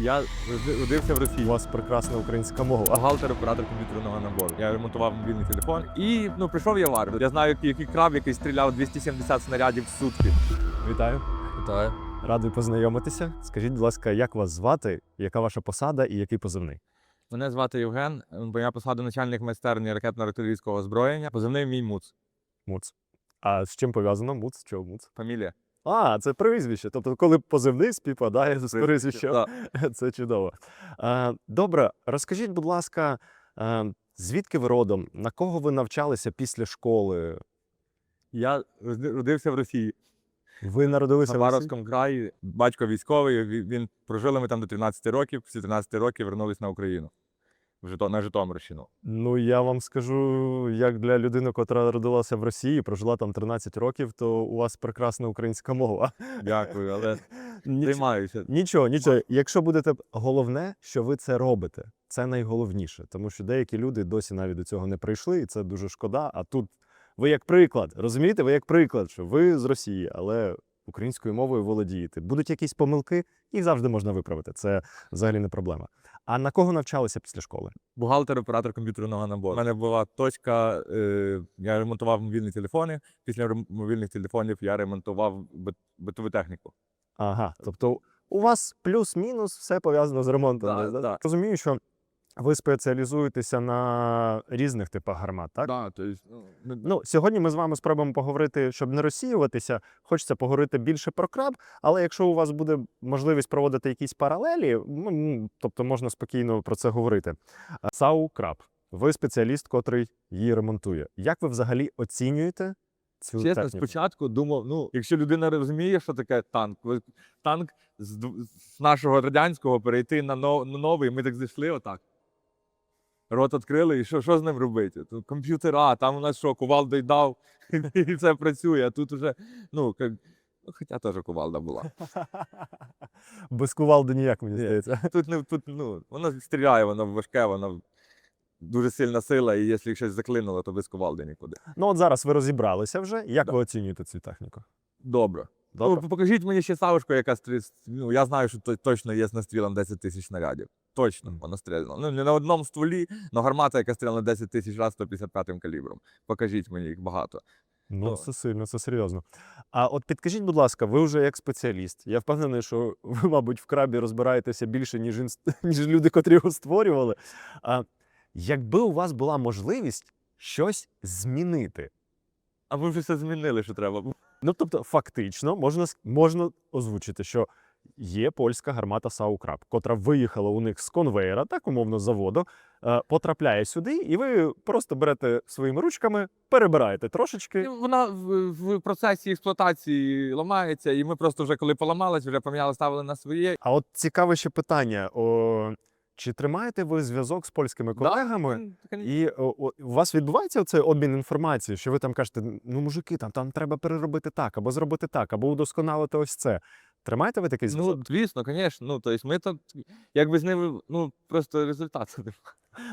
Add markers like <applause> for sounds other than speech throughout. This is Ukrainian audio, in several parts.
Я родився в Росії. У вас прекрасна українська мова. Бухгалтер, оператор комп'ютерного набору. Я ремонтував мобільний телефон. І ну прийшов я в армію. Я знаю, який краб, який стріляв 270 снарядів в сутки. Вітаю. Вітаю. Радий познайомитися. Скажіть, будь ласка, як вас звати, яка ваша посада і який позивний? Мене звати Євген. Моя посада начальник майстерні ракетно-артилерійського озброєння. Позивний мій муц. Муц. А з чим пов'язано муц? Чого муц? Фамілія. А, це прізвище. Тобто, коли позивний співпадає з прізвищем, Да. <laughs> це чудово. А, добре, розкажіть, будь ласка, а, звідки ви родом? На кого ви навчалися після школи? Я родився в Росії. Ви народилися В в Росії? Хабаровському краї. Батько військовий. Він прожили ми там до 13 років. Після 13 років вернулись на Україну. В. На Житомирщину. Ну, я вам скажу, як для людини, котра родилася в Росії, прожила там 13 років, то у вас прекрасна українська мова. Дякую, але <laughs> Ніч- займаюся. Нічого, нічого. Якщо будете головне, що ви це робите, це найголовніше, тому що деякі люди досі навіть до цього не прийшли, і це дуже шкода. А тут ви як приклад, розумієте, ви як приклад, що ви з Росії, але українською мовою володієте. Будуть якісь помилки, їх завжди можна виправити. Це взагалі не проблема. А на кого навчалися після школи? Бухгалтер, оператор комп'ютерного набору. У мене була точка, е, я ремонтував мобільні телефони. Після мобільних телефонів я ремонтував бит- битову техніку. Ага, тобто у вас плюс-мінус все пов'язано з ремонтом. Да, да? да. Розумію, що ви спеціалізуєтеся на різних типах гармат, так? Да, то есть, ну, не- Ну, сьогодні ми з вами спробуємо поговорити, щоб не розсіюватися. Хочеться поговорити більше про краб, але якщо у вас буде можливість проводити якісь паралелі, ну, м, тобто можна спокійно про це говорити. А, САУ краб. Ви спеціаліст, котрий її ремонтує. Як ви взагалі оцінюєте цю Чесно, техніку? спочатку думав, ну, якщо людина розуміє, що таке танк, ви- танк з, з нашого радянського перейти на, но- на новий, ми так зайшли отак. Рот відкрили, і що, що з ним робити? Тут комп'ютера, там у нас що, кувалдою дав, <laughs> і це працює, а тут уже, ну, як, ну хоча теж кувалда була. <laughs> Без кувалди ніяк, мені здається. <laughs> Тут не тут, ну, воно стріляє, воно важке, воно дуже сильна сила, і якщо щось заклинуло, то без кувалди нікуди. Ну, от зараз ви розібралися вже. Як Да. ви оцінюєте цю техніку? Добре. Добре. Ну, покажіть мені ще савушку, яка стрі... ну, я знаю, що точно є з настрілом 10 тисяч снарядів. Точно вона стріляла. Ну, не на одному стволі, але гармата, яка стріляла 10 тисяч раз 155 калібром. Покажіть мені їх багато. Ну, Ну. це сильно, це серйозно. А от підкажіть, будь ласка, ви вже як спеціаліст. Я впевнений, що <laughs> ви, мабуть, в крабі розбираєтеся більше, ніж, інст... <laughs> ніж люди, котрі його створювали. А якби у вас була можливість щось змінити, А ви вже все змінили, що треба. Ну тобто, фактично, можна, можна озвучити, що є польська гармата Саукраб, котра виїхала у них з конвейера, так умовно з заводу, е, потрапляє сюди, і ви просто берете своїми ручками, перебираєте трошечки. Вона в, в процесі експлуатації ламається, і ми просто вже коли поламалась, вже поміняли, ставили на своє. А от цікаве ще питання: о, чи тримаєте ви зв'язок з польськими колегами? Да. І у вас відбувається цей обмін інформацією, що ви там кажете, ну мужики, там, там треба переробити так, або зробити так, або удосконалити ось це. Тримаєте ви такий зв'язок? Ну, звісно, звісно. Ну, тобто ми там якби з ними, ну, просто результат. <laughs>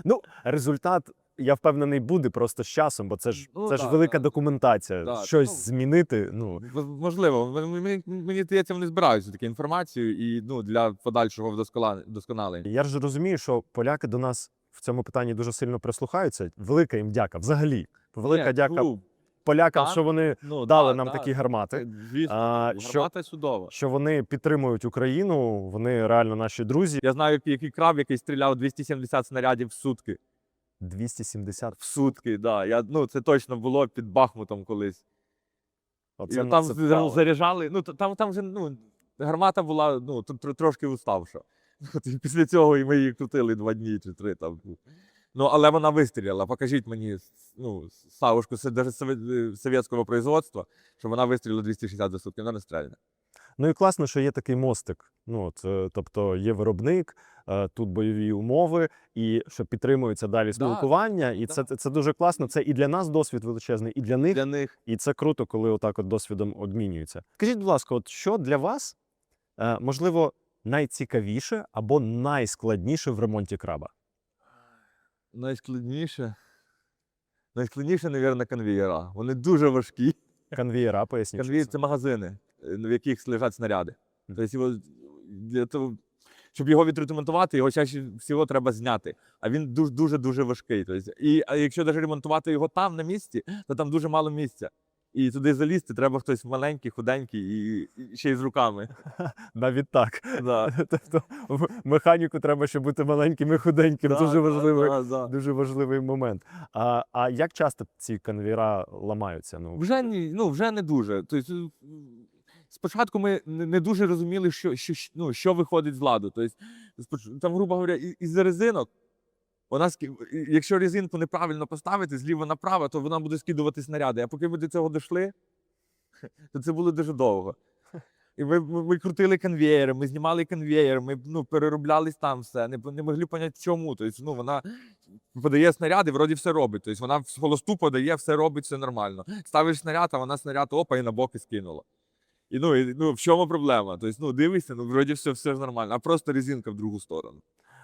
Ну, результат, я впевнений, буде просто з часом, бо це ж Ну, це ж да, велика да. документація. Да, Щось ну, змінити. Ну Можливо, М- м- мені, мені здається, вони збираються таку інформацію і ну, для подальшого вдоскола- вдосконалення. я ж розумію, що поляки до нас в цьому питанні дуже сильно прислухаються. Велика їм дяка. Взагалі, велика Ні, дяка ну, полякам, так. що вони ну, дали да, нам да, такі гармати. це, Звісно, А, що- гармата чудова. що вони підтримують Україну, вони реально наші друзі. Я знаю, який краб, який стріляв 270 снарядів в сутки. 270. В сутки, да. Я, ну, це точно було під Бахмутом колись. Оце, і там це за- заряджали. Ну, там, там вже ну, гармата була ну, тр- тр- трошки уставша. <laughs> Після цього і ми її крутили два дні чи три. Там. ну. Але вона вистріляла. Покажіть мені ну, савушку навіть совєтського производства, що вона вистрілила 260 за сутки, вона не стріляє. Ну і класно, що є такий мостик. Ну, от, е, тобто є виробник, е, тут бойові умови, і що підтримується далі спілкування. і це, да. це дуже класно. Це і для нас досвід величезний, і для них. Для них І це круто, коли отак от досвідом обмінюються. Скажіть, будь ласка, от що для вас е, можливо найцікавіше або найскладніше в ремонті краба? найскладніше. Найскладніше, мабуть, конвієра. Вони дуже важкі. Конвієра, поясніть. Конвієр це. магазини, в яких лежать снаряди. Тобто, його для того, щоб його відремонтувати, його чаще всього треба зняти. А він дуже дуже дуже важкий. Тобто, і а якщо навіть ремонтувати його там на місці, то там дуже мало місця. І туди залізти треба хтось маленький, худенький і, ще й з руками. <laughs> Навіть так. Да. <laughs> Тобто в механіку треба ще бути маленьким і худеньким. Да, дуже важливий. да, да. Дуже важливий момент. А, а як часто ці конвейера ламаються? Ну, Вже ні, ну вже не дуже. Тобто, е, спочатку ми не дуже розуміли, що, що, ну, що виходить з ладу. Тобто, там, грубо говоря, із резинок. Вона якщо резинку неправильно поставити зліва направо, то вона буде скидувати снаряди. А поки ми до цього дійшли, <laughs> то це було дуже довго. І ми, ми, ми крутили конвеєри, ми знімали конвеєр, ми ну, перероблялись там все, не, не могли поняти чому. Тобто, ну, вона подає снаряди, вроді все робить. Тобто вона в холосту подає, все робить, все нормально. Ставиш снаряд, а вона снаряд опа і на боки скинула. І ну, і, ну в чому проблема? Тобто, ну, дивишся, ну вроді все, все ж нормально, а просто резинка в другу сторону.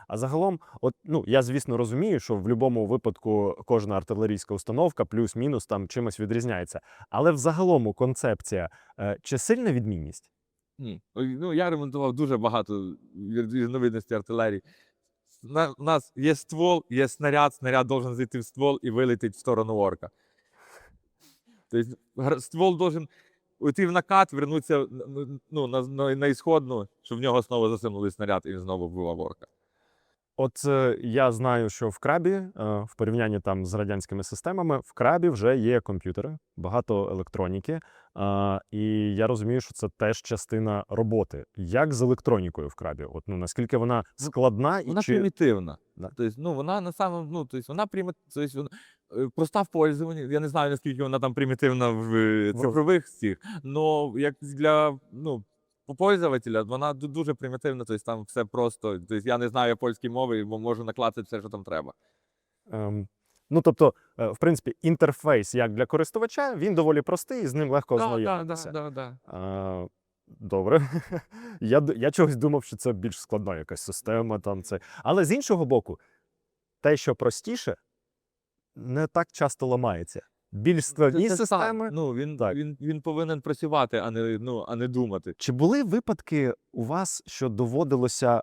А загалом, от ну я звісно розумію, що в будь-якому випадку кожна артилерійська установка плюс-мінус там чимось відрізняється. Але взагалому концепція е, чи сильна відмінність? Ні. Ну, я ремонтував дуже багато різновидностей артилерії. На, у нас є ствол, є снаряд, снаряд должен зайти в ствол і вилетіти в сторону орка. Тобто ствол должен уйти в накат, вернутися ну, на, на, на ісходну, щоб в нього знову засунули снаряд і він знову вбивав орка. От е, я знаю, що в крабі, е, в порівнянні там з радянськими системами, в крабі вже є комп'ютери, багато електроніки. А, і я розумію, що це теж частина роботи. Як з електронікою в крабі? От ну наскільки вона складна і Вона чи примітивна. Да. Тобто, ну, вона на самому, ну, тобто, вона примі... тобто, е, проста в пользуванні. Я не знаю, наскільки вона там примітивна в е, цифрових цих, але як для ну, пользователя, вона дуже примітивна, тобто там все просто. Тобто, я не знаю польської мови, бо можу накласти все, що там треба. Ем, ну, тобто, е, в принципі, інтерфейс як для користувача, він доволі простий, і з ним легко Да, да, ознайомитися. да, да, да. А, добре. <laughs> я, я чогось думав, що це більш складна якась система. Там, це. Але з іншого боку, те, що простіше, не так часто ламається. Більш складні Це- системи. Ну, він, Так. він, він повинен працювати, а не, ну, а не думати. Чи були випадки у вас, що доводилося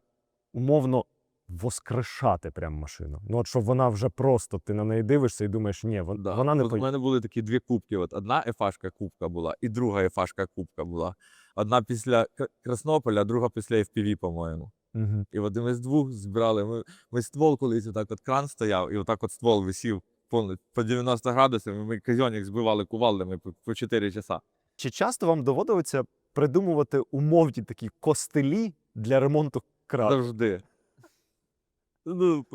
умовно воскрешати прям машину? Ну, от що вона вже просто, ти на неї дивишся і думаєш, ні, вон- Да. вона не У мене були такі дві кубки. От одна ефашка кубка була, і друга ефашка кубка була. Одна після Краснополя, друга після FPV, по-моєму. Угу. І от ми з двох збирали. Ми, ми ствол колись отак от кран стояв, і отак от ствол висів по 90 градусів, ми казьонник збивали кувалдами по, по 4 часа. Чи часто вам доводилося придумувати умовні такі костелі для ремонту крабів? Завжди. Ну,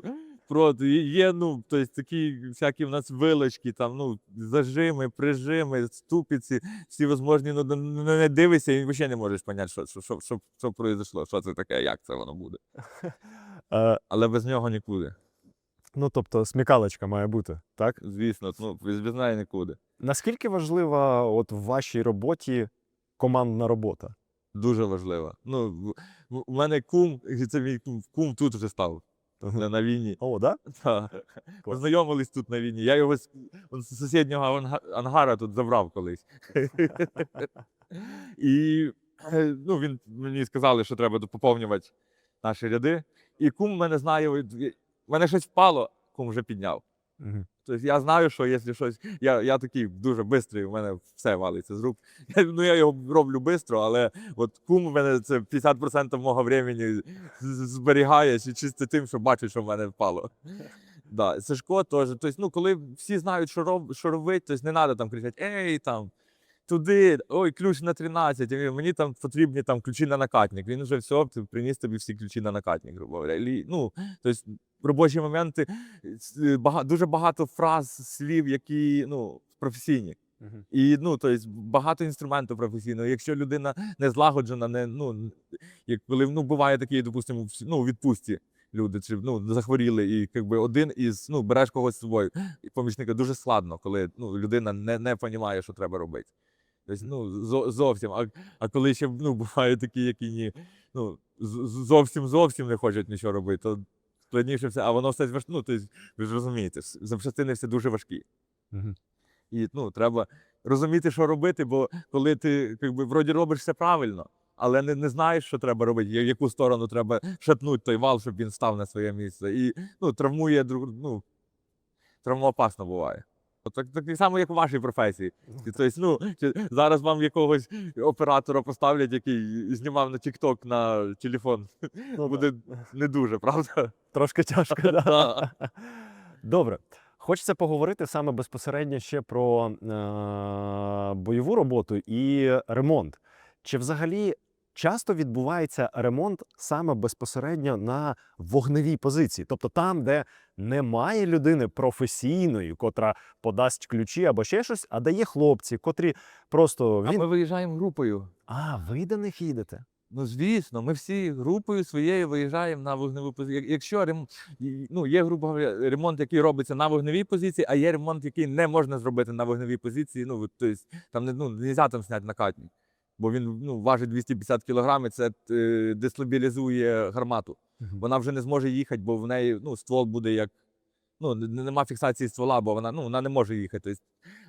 проти є, ну, тобто такі всякі в нас вилочки, там, ну, зажими, прижими, ступиці, всі возможні, ну, не, дивишся і взагалі не можеш поняти, що, що, що, що, що произошло, що це таке, як це воно буде. <laughs> Е, Але без нього нікуди. Ну, тобто, смікалочка має бути, так? Звісно, ну, неї нікуди. Наскільки важлива от в вашій роботі командна робота? Дуже важливо. Ну, у мене кум, це мій кум, кум тут вже став на, на війні. О, да? <laughs> Та. Клас. Познайомились тут на війні. Я його з, з сусіднього ангара тут забрав колись. <laughs> І ну, він мені сказали, що треба поповнювати наші ряди. І кум мене знає, в мене щось впало, кум вже підняв. Мгм. Тобто я знаю, що якщо щось. Я, я такий дуже швидкий, у мене все валиться з рук. <laughs> Я, ну, я його роблю швидко, але от кум у мене це 50% мого времени зберігає чисто тим, що бачить, що в мене впало. Да, Сашко теж. Тобто, ну, коли всі знають, що, роб, що робити, тобто не треба там кричати, ей там. Туди, ой, ключ на 13, мені там потрібні там ключі на накатник. Він вже все, приніс тобі всі ключі на накатник, грубо говоря. Лі- Ну, тобто, робочі моменти с- дуже багато фраз, слів, які ну, професійні. І ну, тобто, багато інструменту професійного. Якщо людина не злагоджена, не, ну, як коли ну, буває такі, допустимо, ну, відпустці люди чи ну, захворіли, і якби один із ну, береш когось з собою, і помічника дуже складно, коли ну, людина не, не розуміє, що треба робити. Тобто, ну, зовсім. А, а коли ще ну, бувають такі, які ні, ну, зовсім зовсім не хочуть нічого робити, то складніше все, а воно все важ... ну, тобто, ви ж розумієте, запчастини всі дуже важкі. Мгм. І ну, треба розуміти, що робити, бо коли ти якби, вроді робиш все правильно, але не, не знаєш, що треба робити, в яку сторону треба шатнути той вал, щоб він став на своє місце. І ну, травмує друг, ну, травмоопасно буває. Так, так само, як у вашій професії. Тобто, ну, чи зараз вам якогось оператора поставлять, який знімав на TikTok на телефон. Ну, Буде не дуже, правда? Трошки тяжко, да? <laughs> Да. Добре. Хочеться поговорити саме безпосередньо ще про е- бойову роботу і ремонт. Чи взагалі часто відбувається ремонт саме безпосередньо на вогневій позиції? Тобто там, де немає людини професійної, котра подасть ключі або ще щось, а дає хлопці, котрі просто А ми виїжджаємо групою. А, ви до них їдете? Ну, звісно, ми всі групою своєю виїжджаємо на вогневу позицію. Якщо рем... ну, є, грубо говоря, ремонт, який робиться на вогневій позиції, а є ремонт, який не можна зробити на вогневій позиції. Ну, тобто, там не ну, нельзя там зняти накатник, бо він ну, важить 250 кг, і це е, дестабілізує гармату. Вона вже не зможе їхати, бо в неї ну, ствол буде як. Ну, нема фіксації ствола, бо вона, ну, вона не може їхати. Тобто,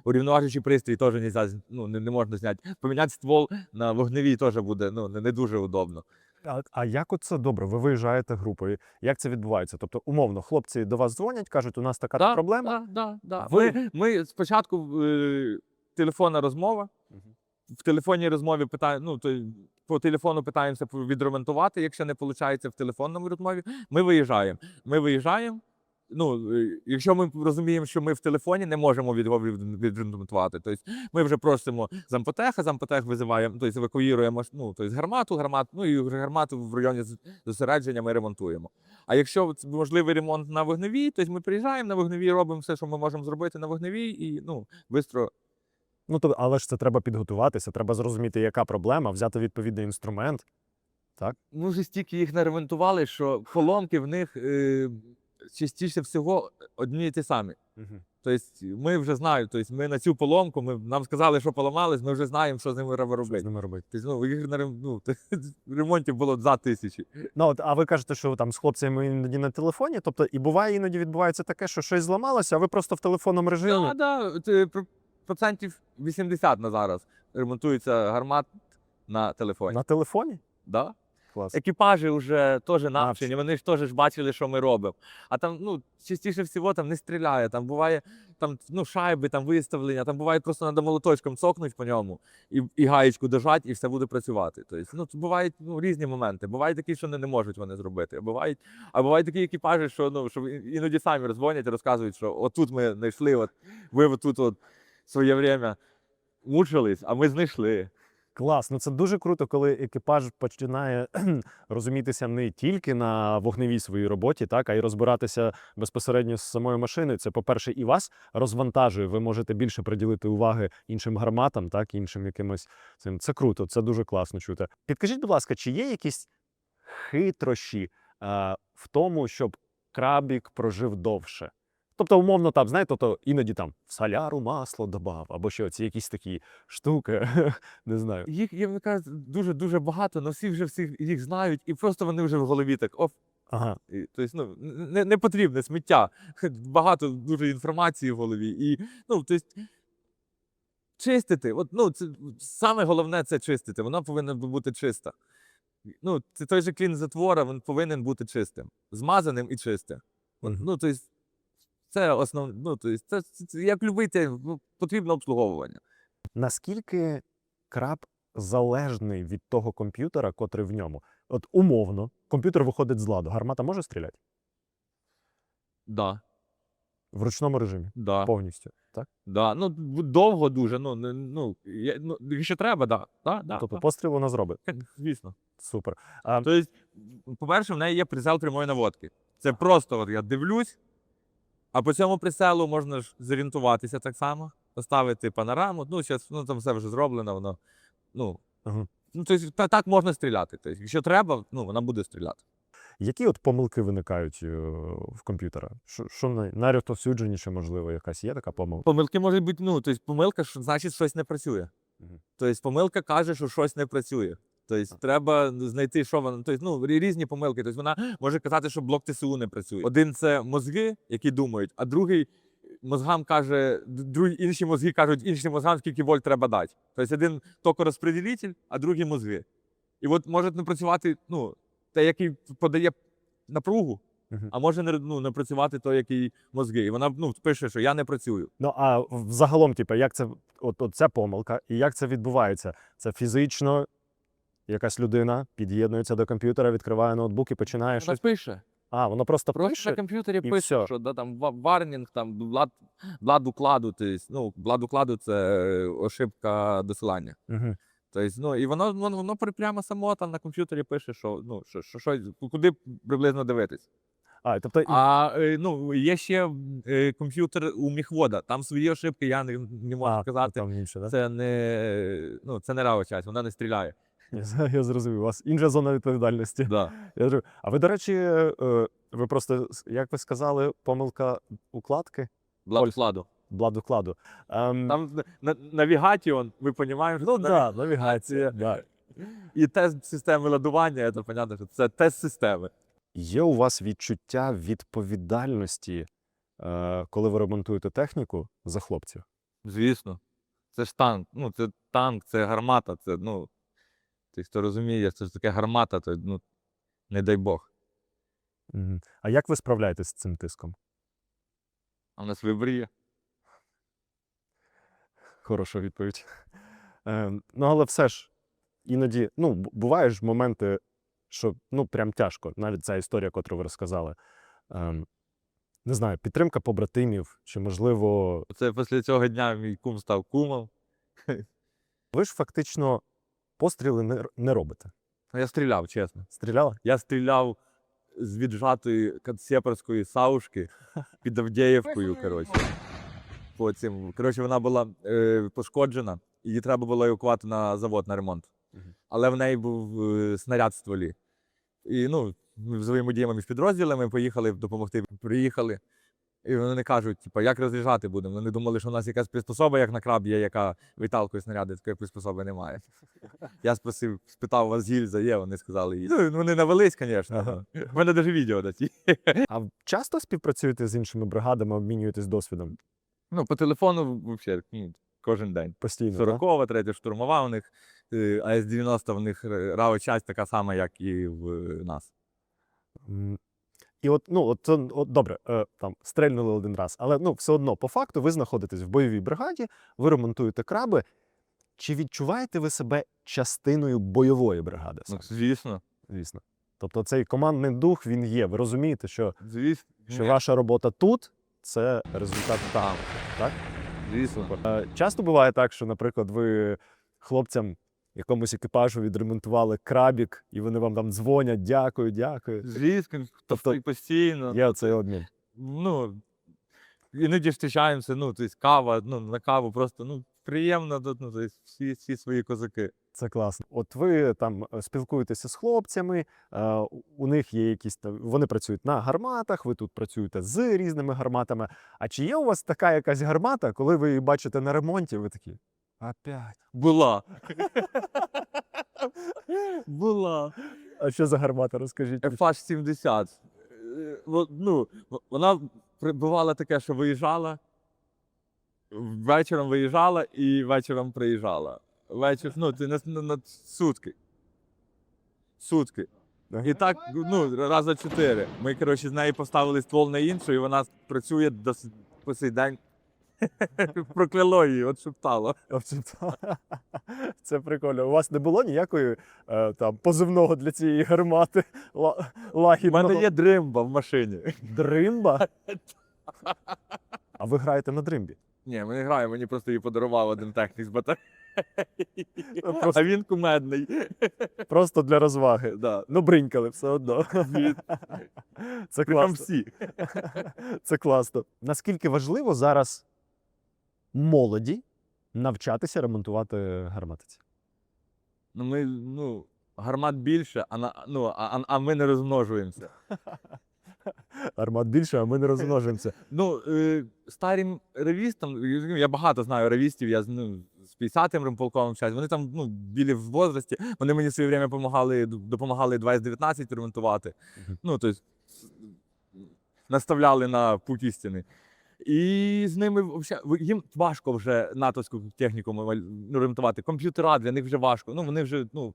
урівноважуючий пристрій теж нельзя, ну, не, не можна зняти. Поміняти ствол на вогневій теж буде ну, не, не дуже удобно. А, а як це добре? Ви виїжджаєте групою. Як це відбувається? Тобто, умовно, хлопці до вас дзвонять, кажуть, у нас така Да, проблема. Да, да, да. Ви- Ми, ми спочатку е, телефонна розмова. Мгм. В телефонній розмові питаємо, ну, то, по телефону питаємося відремонтувати. Якщо не виходить в телефонному розмові, ми виїжджаємо. Ми виїжджаємо. Ну, е, якщо ми розуміємо, що ми в телефоні не можемо від- відремонтувати, тобто ми вже просимо зампотеха, зампотех визиваємо, тобто евакуюємо ну, тобто гармату, гармату, ну і гармату в районі зосередження ми ремонтуємо. А якщо можливий ремонт на вогневій, то ми приїжджаємо на вогневій, робимо все, що ми можемо зробити на вогневій, і ну, швидко. Ну то, але ж це треба підготуватися, треба зрозуміти, яка проблема, взяти відповідний інструмент. Так? Ми вже стільки їх наремонтували, що поломки в них е, частіше всього одні і ті самі. Тобто ми вже знаємо, тобто ми на цю поломку, ми, нам сказали, що поламались, ми вже знаємо, що з ними треба Що з робити. ними робити? Тобто, ну, їх на рем- ну, <laughs> ремонтів було за тисячі. Ну, от, а ви кажете, що там з хлопцями іноді на телефоні. Тобто, і буває, іноді відбувається таке, що щось зламалося, а ви просто в телефонному режимі. Так, да, це про- процентів 80 на зараз ремонтується гармат на телефоні. На телефоні? Да? Клас. екіпажі вже теж навчені, вони ж теж ж бачили, що ми робимо. А там, ну, частіше всього там не стріляє. Там буває там, ну, шайби, там виставлення, там буває просто треба молоточком цокнути по ньому і, і гаєчку дожати, і все буде працювати. Тобто, ну, бувають ну, різні моменти. Бувають такі, що не, не можуть вони зробити. А бувають, а бувають такі екіпажі, що, ну, що іноді самі роздзвонять і розказують, що отут ми знайшли, от, ви отут от своє время мучились, а ми знайшли. Клас. Ну це дуже круто, коли екіпаж починає розумітися не тільки на вогневій своїй роботі, так, а й розбиратися безпосередньо з самою машиною. Це, по-перше, і вас розвантажує. Ви можете більше приділити уваги іншим гарматам, так, іншим якимось цим. Це круто, це дуже класно чути. Підкажіть, будь ласка, чи є якісь хитрощі е, в тому, щоб крабік прожив довше? Тобто, умовно, там, знаєте, то іноді там в соляру масло додав, або що, ці якісь такі штуки, <laughs> не знаю. Їх я вам кажу, дуже дуже багато, але всі вже всіх їх знають, і просто вони вже в голові так оф. Ага. І, тобто, ну, не, не потрібне сміття. <laughs> Багато дуже інформації в голові. І, ну, тобто, чистити. От, ну, це, саме головне це чистити. Вона повинна бути чиста. Ну, це той же клін затвора, він повинен бути чистим, змазаним і чистим. От, Мгм. Ну, тобто, це основне. Ну, тобто, це, це, це як любити, ну, потрібне обслуговування. Наскільки краб залежний від того комп'ютера, котрий в ньому? От умовно, комп'ютер виходить з ладу, гармата може стріляти Да, в ручному режимі да. повністю. Так? Да, ну довго дуже. Ну, не- ну, я, ну якщо треба, да. Да, да, тобто да. постріл вона зробить. Звісно. Супер. А, Тобто, по-перше, в неї є прицел прямої наводки. Це просто от я дивлюсь, а по цьому прицелу можна ж зорієнтуватися так само, поставити панораму. Ну, зараз ну, там все вже зроблено, воно. Ну, Ага. ну тобто, та, так можна стріляти. Тобто, якщо треба, ну, вона буде стріляти. які от помилки виникають е, в комп'ютера? Що, що най- найрозповсюдженіше, можливо, якась є така помилка? Помилки можуть бути, ну, тобто помилка, що значить щось не працює. Мгм. Тобто помилка каже, що щось не працює. Тобто треба знайти, що вона. Тобто, ну, різні помилки. Тобто вона може казати, що блок ТСУ не працює. Один це мозги, які думають, а другий мозгам каже, другі, інші мозги кажуть іншим мозгам, скільки вольт треба дати. Тобто один токорозпреділитель, а другий мозги. І от може не працювати, ну, той, який подає напругу, а може не, ну, не працювати той, який мозги. І вона ну, пише, що я не працюю. Ну а взагалом, типу, як це от, от ця помилка, і як це відбувається? Це фізично якась людина під'єднується до комп'ютера, відкриває ноутбук і починає Вона щось. пише. А, воно просто Просто пише. на комп'ютері пише, всьо. що да, там ва- варнінг, там блад, блад укладу. Тобто, ну, блад укладу це е, ошибка досилання. Угу. Тобто, ну, і воно, воно, воно прямо само там на комп'ютері пише, що, ну, що, що, що, куди приблизно дивитись. А, тобто, А е, ну, є ще е, комп'ютер у міхвода, там свої ошибки, я не, не можу а, сказати. там інше, да? Це не, ну, це не рава часть, вона не стріляє. Я, <laughs> я зрозумів. У вас інша зона відповідальності. Да. <laughs> Я зрозумів. А ви, до речі, е, ви просто, як ви сказали, помилка укладки? Блад Оль. укладу. Блад. Ем, Там на, на, навігатіон, ми розуміємо, що ну це так, да, навігація. Да. І тест системи ладування, це понятно, що це тест системи. Є у вас відчуття відповідальності, е, коли ви ремонтуєте техніку за хлопців? Звісно. Це ж танк. Ну, це танк, це гармата. Це, ну, ти хто розуміє, це ж таке гармата, то ну, не дай Бог. Мгм. А як ви справляєтесь з цим тиском? А в нас вибір є. Хороша відповідь. Е, ну, але все ж, іноді, ну, бу- бувають ж моменти, що ну, прям тяжко. Навіть ця історія, яку ви розказали. Ем, не знаю, підтримка побратимів, чи, можливо, Це після цього дня мій кум став кумом. ви ж фактично постріли не, не робите. Ну, Я стріляв, чесно. Стріляли? Я стріляв з віджатої сепарської саушки під Авдіївкою, коротше. Потім, коротше, вона була е, пошкоджена, її треба було евакувати на завод на ремонт. Але в неї був е, снаряд в стволі. І ну, ми взаємодіями між підрозділами поїхали допомогти. Приїхали. І вони не кажуть, типу, як розряджати будемо. Вони думали, що у нас якась приспособа, як на краб є, яка виталкує снаряди, такої приспособи немає. Я спросив, спитав, у вас гільза є, вони сказали, є. Ну, вони навелись, звісно. Ага. У мене навіть відео є. А часто співпрацюєте з іншими бригадами, обмінюєтесь досвідом Ну, по телефону взагалі, ну, кожен день. постійно? да? 40-ва, третя штурмова у них, е, АС-90 в них рава часть така сама, як і в нас. І от, ну, от, от добре, е, там стрельнули один раз, але ну, все одно, по факту, ви знаходитесь в бойовій бригаді, ви ремонтуєте краби. Чи відчуваєте ви себе частиною бойової бригади? Ну, звісно. Звісно. Тобто цей командний дух він є. Ви розумієте, що, Звісно. що ваша робота тут це результат там. Так? Звісно. Е, Часто буває так, що, наприклад, ви хлопцям якомусь екіпажу відремонтували крабік, і вони вам там дзвонять, дякую, дякую. Звісно, Тобто постійно. Є оцей обмін. Ну, іноді зустрічаємося, ну, тобто кава, ну, на каву просто, ну, приємно, ну, тобто всі, всі свої козаки. Це класно. От ви там е, спілкуєтеся з хлопцями, е, у- них є якісь вони працюють на гарматах, ви тут працюєте з різними гарматами. А чи є у вас така якась гармата, коли ви її бачите на ремонті, ви такі? Опять. Була. <laughs> Була. А що за гармата? Розкажіть. FH-70. Е, Ну, вона прибувало таке, що виїжджала, вечором виїжджала і вечором приїжджала. Вечір, ну, це на, на, на сутки. Сутки. І так, ну, раза чотири. Ми, коротше, з неї поставили ствол на іншу, і вона працює до по сей день. <laughs> Прокляло її, от шептало. <laughs> Це прикольно. У вас не було ніякої е, там позивного для цієї гармати <laughs> ла- У мене є дримба в машині. дримба? А ви граєте на дримбі? Ні, ми не граємо, мені просто її подарував один технік з батареї. Просто- А він кумедний. Просто для розваги. Да. Ну, бринькали все одно. Це класно. Це класно. Наскільки важливо зараз молоді навчатися ремонтувати гарматиці? Ну, ми, ну, гармат більше, а, на, ну, а, а- а ми не розмножуємося. <laughs> Гармат більше, а ми не розмножуємося. <laughs> Ну, е, старим ревістам, я багато знаю ревістів, я з- ну, з 50-м ремполковим час, вони там ну, білі в возрасті, вони мені в своє время допомагали, допомагали 2019 ремонтувати. Ну, тобто, наставляли на путь істини. І з ними їм важко вже натовську техніку ну, ремонтувати. Комп'ютера для них вже важко. Ну, вони вже, ну,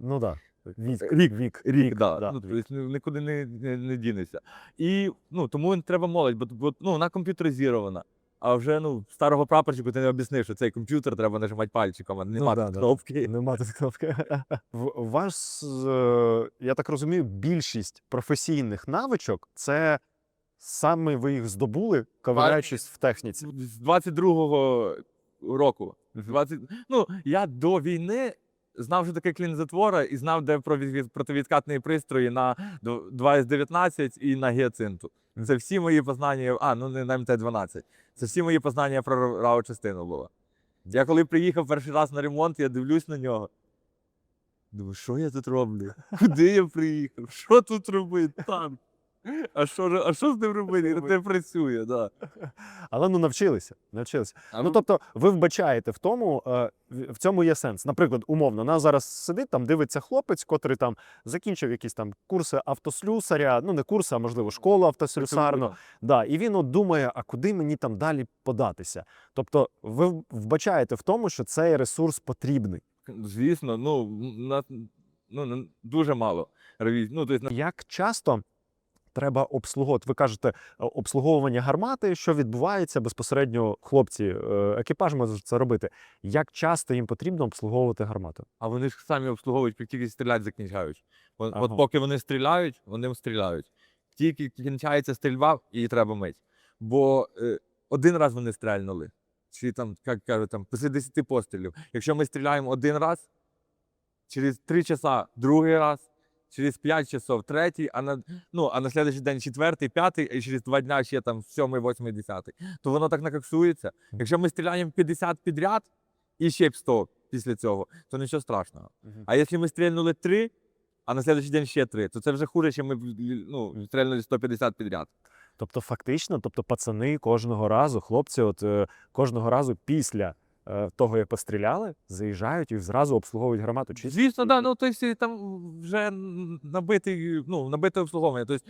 Ну так. Вік, Рік, вік, Рік, да. да, ну, вік. тобто нікуди не, не, не дінеться. І ну, тому треба молодь, бо, бо ну, вона комп'ютеризована. А вже ну, старого прапорщику ти не об'яснив, що цей комп'ютер треба нажимати пальчиком, а не Ну, мати да, да. кнопки. Нема тут кнопки. <laughs> В- вас, е, я так розумію, більшість професійних навичок це саме ви їх здобули, ковиряючись в техніці. З 22-го року. 20... Ну, я до війни знав, що таке клін затвора, і знав, де провід- противідкатні пристрої на 2С19 і на гіацинту. Це всі мої познання, а, ну не на МТ-12. Це всі мої познання про рау частину було. Я коли приїхав перший раз на ремонт, я дивлюсь на нього. Думаю, що я тут роблю? <laughs> Куди я приїхав? Що тут робити? Танк. А що, ж- а що з ним робити? Це працює, да. Але ну навчилися. навчилися. А Ну тобто, ви вбачаєте в тому, е, в в цьому є сенс. Наприклад, умовно, нас зараз сидить там, дивиться хлопець, котрий там закінчив якісь там курси автослюсаря, ну не курси, а можливо, школу автослюсарну. Да, і він от думає, а куди мені там далі податися? Тобто, ви в- вбачаєте в тому, що цей ресурс потрібний. Звісно, ну, на, ну на- дуже мало ревізій. Ну, тобто, Як часто треба обслуговувати? Ви кажете, е, обслуговування гармати, що відбувається безпосередньо хлопці, е, екіпаж може це робити. Як часто їм потрібно обслуговувати гармату? а вони ж самі обслуговують, як тільки стріляти закінчають. От, Ага. от поки вони стріляють, вони стріляють. Тільки кінчається стрільба, її треба мить. Бо е, один раз вони стрельнули. Чи там, як кажуть, там, після 10 пострілів. Якщо ми стріляємо один раз, через 3 часа другий раз, через 5 часов третій, а на, ну, а на слідчий день четвертий, п'ятий, і через два дня ще там сьомий, восьмий, десятий. То воно так накаксується. Якщо ми стріляємо 50 підряд і ще 100 після цього, то нічого страшного. А якщо ми стрільнули 3, а на слідчий день ще 3, то це вже хуже, ніж ми ну, стрільнули 150 підряд. Тобто, фактично, тобто пацани кожного разу, хлопці, от е, кожного разу після того, як постріляли, заїжджають і зразу обслуговують гармату. Чи Звісно, да, ну тобто там вже набитий, ну, набите обслуговування. Тобто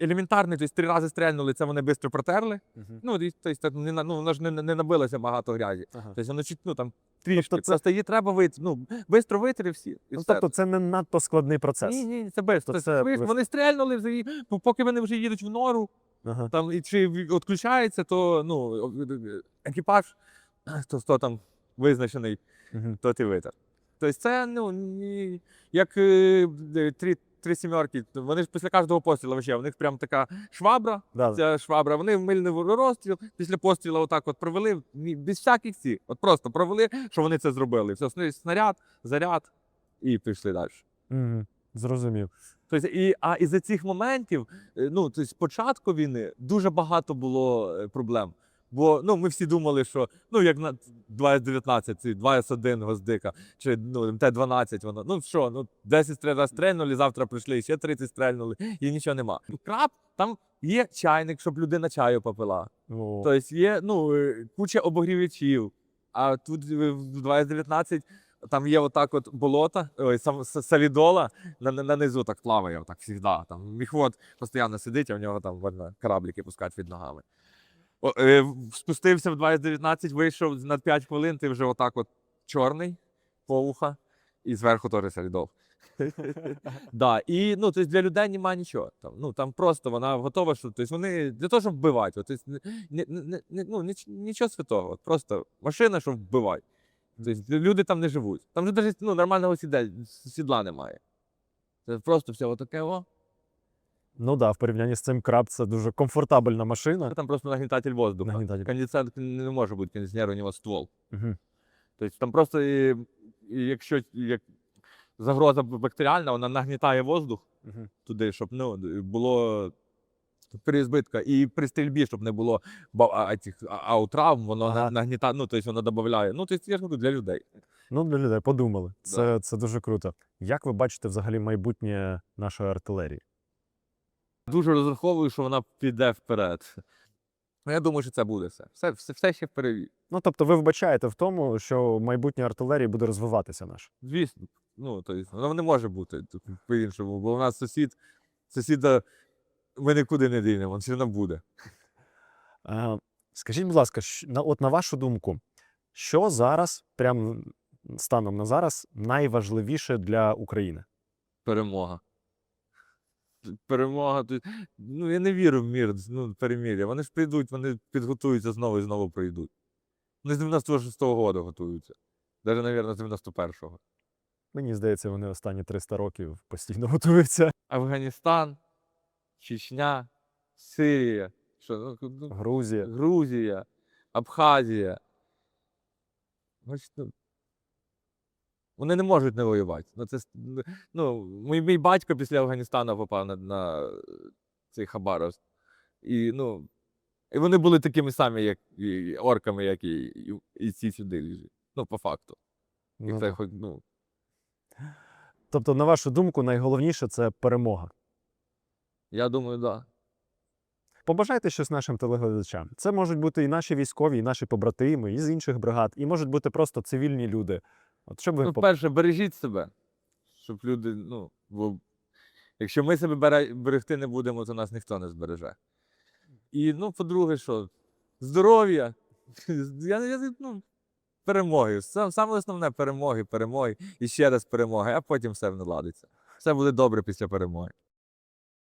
елементарний, тобто три рази стрельнули, це вони швидко протерли. Мгм. Ну, і, тобто, не, ну, воно ж не, не набилося багато грязі. Ага. Тобто воно ну, там, трішки. Тобто це- Просто її треба вийти, ну, швидко витрі всі. І Ну, все. тобто, це не надто складний процес. Ні, ні, це. То Тобто, це Вони стрельнули, вже, і- ну, поки вони вже їдуть в нору, Ага. там, і чи відключається, то ну, екіпаж, <laughs> то хто там визначений, то ти витер. Тобто це ну, ні, як е, е, три, три сімерки, вони ж після кожного пострілу вообще, у них прям така швабра, Да. ця швабра, вони мильний розстріл, після пострілу отак от провели, ні, без всяких цих, от просто провели, що вони це зробили. Все, снаряд, заряд і пішли далі. Мгм. Зрозумів. Тобто, і, а із-за цих моментів, е, ну, тобто, спочатку війни дуже багато було проблем. Бо ну, ми всі думали, що ну, як на 2С19, ці 2С1 Гвоздика, чи ну, МТ-12, воно, ну що, ну 10 стріл- раз стрельнули, завтра прийшли, ще 30 стрельнули, і нічого нема. Краб, там є чайник, щоб людина чаю попила. О, Тобто є ну, е, куча обогрівачів. А тут е, в 2019 там є отак от болото, ой, сам, с- солідола на, на, на низу так плаває, отак завжди. Там міхвод постійно сидить, а в нього там можна кораблики пускати від ногами. Е, спустився в 2019, вийшов на 5 хвилин, ти вже отак от чорний, повуха, і зверху теж солідол. <laughs> Да, і ну, тобто для людей немає нічого. Там, ну, там просто вона готова, що тобто вони для того, щоб вбивати. Тобто, не, не, не, ну, ніч, нічого святого. От, просто машина, щоб вбивати. Тобто, люди там не живуть. Там же навіть ну, нормального сіде, сідла немає. Це просто все отаке о. Ну да, в порівнянні з цим краб це дуже комфортабельна машина. Там просто нагнітатель воздуха. Нагнітатель. Кондиціонер не може бути кондиціонер, у нього ствол. Мгм. Тобто там просто, і, і якщо як загроза бактеріальна, вона нагнітає воздух Мгм. туди, щоб ну, було переізбитка. І при стрільбі, щоб не було ба- а, а, цих, а, аутравм, воно Ага. нагнітає, ну, тобто воно додає. Ну, тобто, я ж говорю, для людей. Ну, для людей подумали. Це, Да. це дуже круто. Як ви бачите взагалі майбутнє нашої артилерії? Дуже розраховую, що вона піде вперед. Ну, я думаю, що це буде все. Все, все, все ще впереді. Ну, тобто, ви вбачаєте в тому, що майбутнє артилерії буде розвиватися наше. Звісно, ну, тобто, воно не може бути по-іншому, бо у нас сусід, сусіда ми нікуди не дінемо, він все одно буде. Е, скажіть, будь ласка, на, от на вашу думку, що зараз, прям станом на зараз найважливіше для України? Перемога. Перемога. тут- Ну, я не вірю в мір, ну, перемір'я. Вони ж прийдуть, вони підготуються знову і знову прийдуть. Вони з 96-го року готуються. Навіть, мабуть, з 91-го. Мені здається, вони останні 300 років постійно <laughs> готуються. Афганістан, Чечня, Сирія, що, ну, ну, Грузія. Грузія, Абхазія. Ось, ну, Вони не можуть не воювати. Ну, це, ну, мій, мій батько після Афганістану попав на, на цей Хабаровськ. І, ну, і вони були такими самі, як і, орками, як і, і, і ці сюди ліжать. Ну, по факту. І Ну, це, хоч, ну, Тобто, на вашу думку, найголовніше це перемога. я думаю, так. Да. Побажайте щось нашим телеглядачам. Це можуть бути і наші військові, і наші побратими, і з інших бригад, і можуть бути просто цивільні люди. От щоб ви Ну, перше, бережіть себе, щоб люди, ну, бо якщо ми себе берегти не будемо, то нас ніхто не збереже. І, ну, по-друге, що здоров'я, я, я, ну, перемоги. Сам, саме основне перемоги, перемоги, і ще раз перемоги, а потім все наладиться. Все буде добре після перемоги.